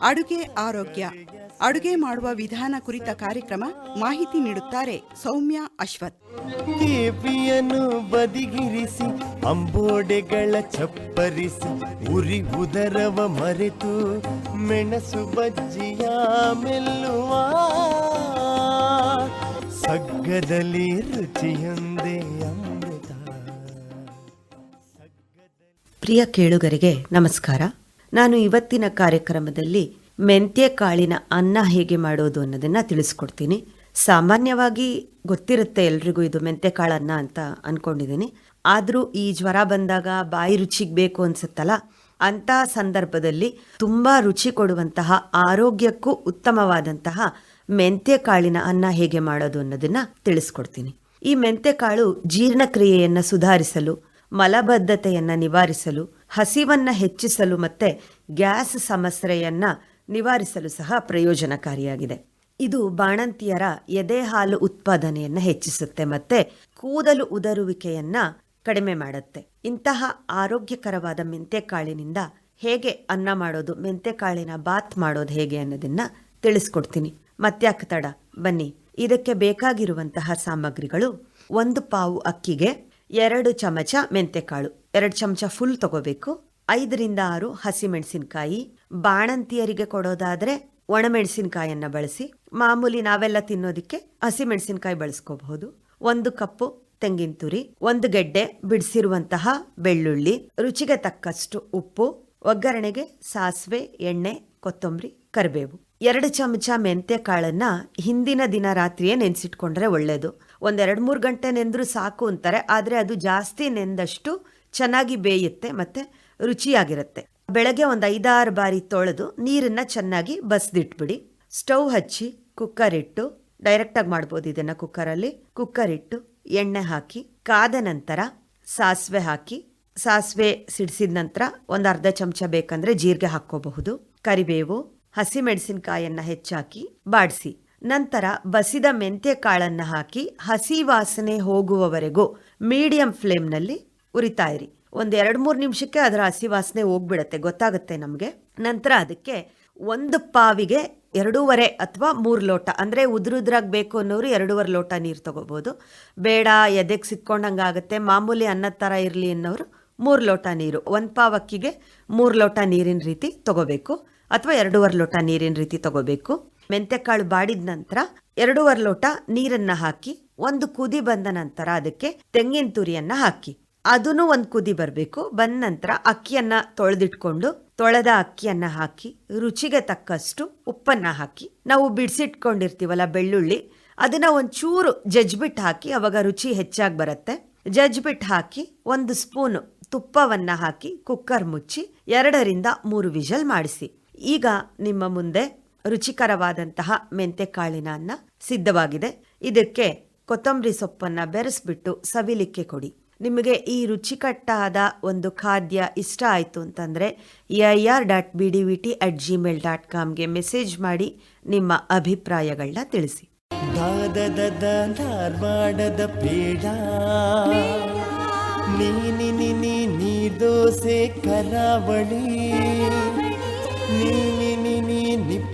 ಅಡುಗೆ ಆರೋಗ್ಯ. ಅಡುಗೆ ಮಾಡುವ ವಿಧಾನ ಕುರಿತ ಕಾರ್ಯಕ್ರಮ ಮಾಹಿತಿ ನೀಡುತ್ತಾರೆ ಸೌಮ್ಯ ಅಶ್ವಥ್. ದೇವಿಯನ್ನು ಬದಿಗಿರಿಸಿ ಅಂಬೋಡೆಗಳ ಚಪ್ಪರಿಸಿ ಉರಿ ಉದರವ ಮರೆತು ಮೆಣಸು ಬಜ್ಜಿಯ ಮೆಲ್ಲುವ. ಸಗ್ಗದಲ್ಲಿ ರುಚಿಯೊಂದೇ ಅಮೃತ. ಪ್ರಿಯ ಕೇಳುಗರಿಗೆ ನಮಸ್ಕಾರ. ನಾನು ಇವತ್ತಿನ ಕಾರ್ಯಕ್ರಮದಲ್ಲಿ ಮೆಂತ್ಯ ಕಾಳಿನ ಅನ್ನ ಹೇಗೆ ಮಾಡೋದು ಅನ್ನೋದನ್ನು ತಿಳಿಸ್ಕೊಡ್ತೀನಿ. ಸಾಮಾನ್ಯವಾಗಿ ಗೊತ್ತಿರುತ್ತೆ ಎಲ್ರಿಗೂ ಇದು ಮೆಂತ್ಯ ಕಾಳನ್ನ ಅಂತ ಅಂದ್ಕೊಂಡಿದ್ದೀನಿ ಆದರೂ ಈ ಜ್ವರ ಬಂದಾಗ ಬಾಯಿ ರುಚಿಗೆ ಬೇಕು ಅನ್ಸುತ್ತಲ್ಲ ಅಂಥ ಸಂದರ್ಭದಲ್ಲಿ ತುಂಬ ರುಚಿ ಕೊಡುವಂತಹ ಆರೋಗ್ಯಕ್ಕೂ ಉತ್ತಮವಾದಂತಹ ಮೆಂತ್ಯ ಕಾಳಿನ ಅನ್ನ ಹೇಗೆ ಮಾಡೋದು ಅನ್ನೋದನ್ನು ತಿಳಿಸ್ಕೊಡ್ತೀನಿ. ಈ ಮೆಂತ್ಯ ಕಾಳು ಜೀರ್ಣಕ್ರಿಯೆಯನ್ನು ಸುಧಾರಿಸಲು, ಮಲಬದ್ಧತೆಯನ್ನು ನಿವಾರಿಸಲು ಹಸಿವನ್ನ ಹೆಚ್ಚಿಸಲು ಮತ್ತು ಗ್ಯಾಸ್ ಸಮಸ್ಯೆಯನ್ನು ನಿವಾರಿಸಲು ಸಹ ಪ್ರಯೋಜನಕಾರಿಯಾಗಿದೆ. ಇದು ಬಾಣಂತಿಯರ ಎದೆ ಹಾಲು ಉತ್ಪಾದನೆಯನ್ನು ಹೆಚ್ಚಿಸುತ್ತೆ ಮತ್ತೆ ಕೂದಲು ಉದರುವಿಕೆಯನ್ನು ಕಡಿಮೆ ಮಾಡುತ್ತೆ. ಇಂತಹ ಆರೋಗ್ಯಕರವಾದ ಮೆಂತೆಕಾಳಿನಿಂದ ಹೇಗೆ ಅನ್ನ ಮಾಡೋದು ಮೆಂತೆಕಾಳಿನ ಬಾತ್ ಮಾಡೋದು ಹೇಗೆ ಅನ್ನೋದನ್ನ ತಿಳಿಸ್ಕೊಡ್ತೀನಿ. ಮತ್ತ್ಯಾಕೆ ತಡ, ಬನ್ನಿ. ಇದಕ್ಕೆ ಬೇಕಾಗಿರುವಂತಹ ಸಾಮಗ್ರಿಗಳು ಒಂದು ಪಾವು ಅಕ್ಕಿಗೆ ಎರಡು ಚಮಚ ಮೆಂತೆಕಾಳು, ಎರಡು ಚಮಚ ಫುಲ್ ತಗೋಬೇಕು. ಐದರಿಂದ ಆರು ಹಸಿಮೆಣಸಿನಕಾಯಿ. ಬಾಣಂತಿಯರಿಗೆ ಕೊಡೋದಾದ್ರೆ ಒಣಮೆಣಸಿನಕಾಯಿಯನ್ನು ಬಳಸಿ. ಮಾಮೂಲಿ ನಾವೆಲ್ಲ ತಿನ್ನೋದಕ್ಕೆ ಹಸಿಮೆಣಸಿನಕಾಯಿ ಬಳಸ್ಕೋಬಹುದು. ಒಂದು ಕಪ್ಪು ತೆಂಗಿನ ತುರಿ, ಒಂದು ಗೆಡ್ಡೆ ಬಿಡಿಸಿರುವಂತಹ ಬೆಳ್ಳುಳ್ಳಿ, ರುಚಿಗೆ ತಕ್ಕಷ್ಟು ಉಪ್ಪು, ಒಗ್ಗರಣೆಗೆ ಸಾಸಿವೆ, ಎಣ್ಣೆ, ಕೊತ್ತಂಬರಿ, ಕರಿಬೇವು. ಎರಡು ಚಮಚ ಮೆಂತ್ಯ ಕಾಳನ್ನ ಹಿಂದಿನ ದಿನ ರಾತ್ರಿಯೇ ನೆನೆಸಿಟ್ಕೊಂಡ್ರೆ ಒಳ್ಳೇದು. ಒಂದ್ ಎರಡ್ ಮೂರು ಗಂಟೆ ನೆಂದರೂ ಸಾಕು ಅಂತಾರೆ, ಆದರೆ ಅದು ಜಾಸ್ತಿ ನೆಂದಷ್ಟು ಚೆನ್ನಾಗಿ ಬೇಯುತ್ತೆ ಮತ್ತು ರುಚಿಯಾಗಿರುತ್ತೆ. ಬೆಳಗ್ಗೆ ಒಂದು ಐದಾರು ಬಾರಿ ತೊಳೆದು ನೀರನ್ನು ಚೆನ್ನಾಗಿ ಬಸ್ದಿಟ್ಬಿಡಿ. ಸ್ಟವ್ ಹಚ್ಚಿ ಕುಕ್ಕರ್ ಇಟ್ಟು ಡೈರೆಕ್ಟಾಗಿ ಮಾಡ್ಬೋದು ಇದನ್ನು ಕುಕ್ಕರಲ್ಲಿ. ಕುಕ್ಕರ್ ಇಟ್ಟು ಎಣ್ಣೆ ಹಾಕಿ, ಕಾದ ನಂತರ ಸಾಸಿವೆ ಹಾಕಿ, ಸಾಸಿವೆ ಸಿಡಿಸಿದ ನಂತರ ಒಂದು ಅರ್ಧ ಚಮಚ ಬೇಕಂದ್ರೆ ಜೀರಿಗೆ ಹಾಕ್ಕೋಬಹುದು. ಕರಿಬೇವು ಹಸಿಮೆಣಸಿನಕಾಯಿಯನ್ನು ಹೆಚ್ಚಾಕಿ ಬಾಡಿಸಿ. ನಂತರ ಬಸಿದ ಮೆಂತ್ಯ ಕಾಳನ್ನು ಹಾಕಿ ಹಸಿ ವಾಸನೆ ಹೋಗುವವರೆಗೂ ಮೀಡಿಯಂ ಫ್ಲೇಮ್ನಲ್ಲಿ ಉರಿತಾ ಇರಿ ಒಂದು ಎರಡು ಮೂರು ನಿಮಿಷಕ್ಕೆ ಅದರ ಹಸಿ ವಾಸನೆ ಹೋಗ್ಬಿಡತ್ತೆ. ಗೊತ್ತಾಗುತ್ತೆ ನಮಗೆ. ನಂತರ ಅದಕ್ಕೆ ಒಂದು ಪಾವಿಗೆ ಎರಡೂವರೆ ಅಥವಾ ಮೂರು ಲೋಟ, ಅಂದರೆ ಉದುರುದ್ರಾಗ ಬೇಕು ಅನ್ನೋರು ಎರಡೂವರೆ ಲೋಟ ನೀರು ತೊಗೋಬೋದು. ಬೇಡ, ಎದೆಗೆ ಸಿಕ್ಕೊಂಡಂಗಾಗುತ್ತೆ ಮಾಮೂಲಿ ಅನ್ನದ ಥರ ಇರಲಿ ಅನ್ನೋರು ಮೂರು ಲೋಟ ನೀರು. ಒಂದು ಪಾವ್ ಅಕ್ಕಿಗೆ ಮೂರು ಲೋಟ ನೀರಿನ ರೀತಿ ತೊಗೋಬೇಕು. ಅಥವಾ ಎರಡೂವರೆ ಲೋಟ ನೀರಿನ ರೀತಿ ತಗೋಬೇಕು. ಮೆಂತೆಕಾಳು ಬಾಡಿದ ನಂತರ ಎರಡೂವರೆ ಲೋಟ ನೀರನ್ನ ಹಾಕಿ, ಒಂದು ಕುದಿ ಬಂದ ನಂತರ ಅದಕ್ಕೆ ತೆಂಗಿನ ತುರಿಯನ್ನ ಹಾಕಿ. ಅದನ್ನು ಒಂದು ಕುದಿ ಬರಬೇಕು. ಬಂದ ನಂತರ ಅಕ್ಕಿಯನ್ನ ತೊಳೆದಿಟ್ಕೊಂಡು ತೊಳೆದ ಅಕ್ಕಿಯನ್ನ ಹಾಕಿ, ರುಚಿಗೆ ತಕ್ಕಷ್ಟು ಉಪ್ಪನ್ನ ಹಾಕಿ. ನಾವು ಬಿಡಿಸಿಟ್ಕೊಂಡಿರ್ತೀವಲ್ಲ ಬೆಳ್ಳುಳ್ಳಿ, ಅದನ್ನ ಒಂಚೂರು ಜಜ್ಬಿಟ್ಟು ಹಾಕಿ, ಅವಾಗ ರುಚಿ ಹೆಚ್ಚಾಗಿ ಬರುತ್ತೆ. ಜಜ್ಬಿಟ್ಟು ಹಾಕಿ, ಒಂದು ಸ್ಪೂನ್ ತುಪ್ಪವನ್ನ ಹಾಕಿ, ಕುಕ್ಕರ್ ಮುಚ್ಚಿ, ಎರಡರಿಂದ ಮೂರು ವಿಷಲ್ ಮಾಡಿಸಿ. ಈಗ ನಿಮ್ಮ ಮುಂದೆ ರುಚಿಕರವಾದಂತಹ ಮೆಂತೆಕಾಳಿನ ಅನ್ನ ಸಿದ್ಧವಾಗಿದೆ. ಇದಕ್ಕೆ ಕೊತ್ತಂಬರಿ ಸೊಪ್ಪನ್ನ ಬೆರೆಸ್ಬಿಟ್ಟು ಸವಿಲಿಕ್ಕೆ ಕೊಡಿ. ನಿಮಗೆ ಈ ರುಚಿಕಟ್ಟಾದ ಒಂದು ಖಾದ್ಯ ಇಷ್ಟ ಆಯಿತು ಅಂತಂದರೆ I R dot B D V T at Gmail dot ಕಾಮ್ಗೆ message ಮಾಡಿ ನಿಮ್ಮ ಅಭಿಪ್ರಾಯಗಳನ್ನ ತಿಳಿಸಿ. ಧಾರವಾಡದ ನೀ ದೋಸೆ ನೀನಿ